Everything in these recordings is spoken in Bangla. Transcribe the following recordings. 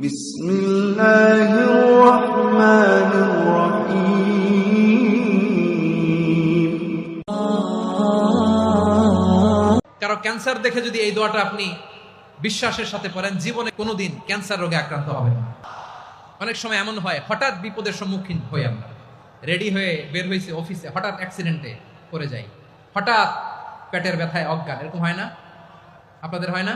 بسم الله الرحمن الرحيم কারো ক্যান্সার দেখে যদি এই দোয়াটা আপনি বিশ্বাসের সাথে পড়েন জীবনে কোনোদিন ক্যান্সার রোগে আক্রান্ত হবে না অনেক সময় এমন হয় হঠাৎ বিপদের সম্মুখীন হই আমরা রেডি হয়ে বের হয়েছে অফিসে হঠাৎ অ্যাক্সিডেন্টে পড়ে যাই হঠাৎ পেটের ব্যথায় অজ্ঞান এরকম হয় না আপনাদের হয় না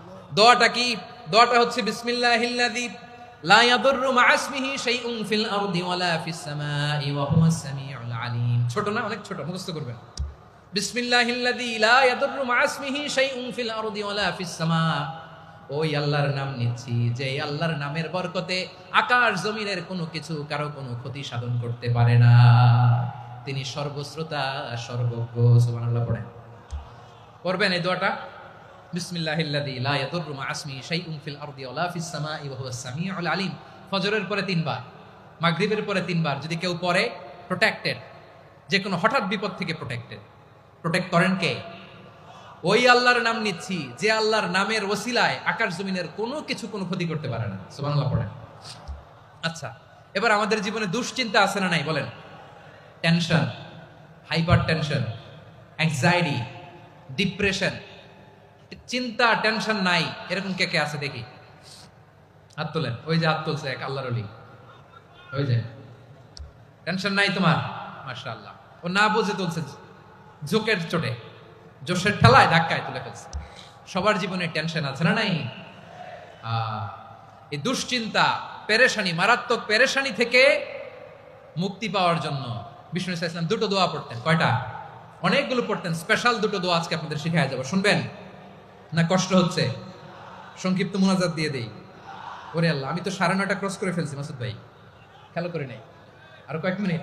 দোয়াটা কি? দোয়াটা হচ্ছে বিসমিল্লাহিল্লাযী লা ইয়াদুররু মা ইসমিহি শাইউন ফিল আরদি ওয়ালা ফিস সামাই ওয়া হুয়াস সামিউল আলিম। ছোট না? অনেক ছোট, মুখস্থ করবেন। বিসমিল্লাহিল্লাযী লা ইয়াদুররু মা ইসমিহি শাইউন ফিল আরদি ওয়ালা ফিস সামা। ওই আল্লাহর নাম নিচ্ছি, যে আল্লাহর নামের বরকতে আকাশ জমিনের কোনো কিছু কারও কোনো ক্ষতি সাধন করতে পারে না। তিনি সর্বশ্রোতা, সর্বজ্ঞ, সুবহানাল্লাহ পড়েন। পড়বেন এই দোয়াটা? আলিম। ফজরের পরে তিনবার, মাগরিবের পরে তিনবার যদি কেউ পড়ে প্রোটেক্টেড যে কোনো হঠাৎ বিপদ থেকে প্রোটেক্টেড প্রোটেক্ট করেন কে? ওই আল্লাহর নাম নিচ্ছি, যে আল্লাহর নামের ওসিলায় আকাশ জমিনের কোনো কিছু কোনো ক্ষতি করতে পারে না। সুবহানাল্লাহ পড়েন। আচ্ছা এবার আমাদের জীবনে দুশ্চিন্তা আছে না নাই, বলেন। Tension hyper tension anxiety depression চিন্তা, টেনশন নাই। এরকম কে কে আছে দেখি? হাত তোলেন। ওই যে হাত তুলছে এক আল্লাহর ওই যে। টেনশন নাই তোমার? মাশাআল্লাহ। ও না বুঝে তুলছে ঝোঁকের চোটে। জোশের ঠেলায় ধাক্কায় তুলে ফেলছে। সবার জীবনে টেনশন আছে না নাই? এই দুশ্চিন্তা, পেরেশানি, মারাত্মক পেরেশানি থেকে মুক্তি পাওয়ার জন্য বিষ্ণু ইসা ইসলাম দুটো দোয়া পড়তেন। কয়টা? অনেকগুলো পড়তেন। স্পেশাল দুটো দোয়া আজকে আপনাদের শিখায় যাব। শুনবেন? না কষ্ট হচ্ছে? সংক্ষিপ্ত মোনাজাত দিয়ে দেই। ওরে আল্লাহ, আমি তো সাড়ে নয়টা ক্রস করে ফেলছি, মাসুদ ভাই। খেয়াল করে নেই। আরও কয়েক মিনিট।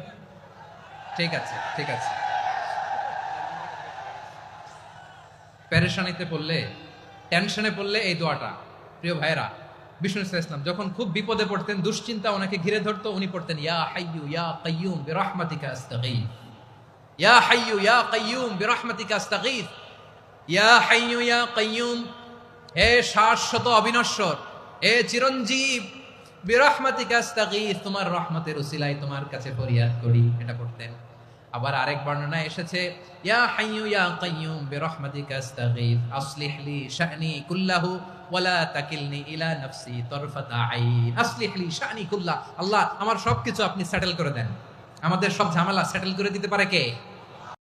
ঠিক আছে ঠিক আছে। প্যারেশানিতে পড়লে, টেনশনে পড়লে এই দোয়াটা। প্রিয় ভাইরা বিষ্ণু ইসলাম যখন খুব বিপদে পড়তেন, দুশ্চিন্তা ওনাকে ঘিরে ধরতো, উনি পড়তেন, ইয়া হাইয়ু ইয়া কাইয়ুম বিরহমাতিকা আস্তাগীথ ইয়া হাইয়ু ইয়া কাইয়ুম বিরহমাতিকা আস্তাগীথ হে শাশ্বত অবিনশ্বর চিরঞ্জীব তোমার রহমতের তোমার কাছে ফরিয়াদ করি, এটা পড়তেন আবার আরেক বর্ণনা এসেছে আল্লাহ, আমার সবকিছু আপনি সেটেল করে দেন। আমাদের সব ঝামেলা সেটেল করে দিতে পারে কে?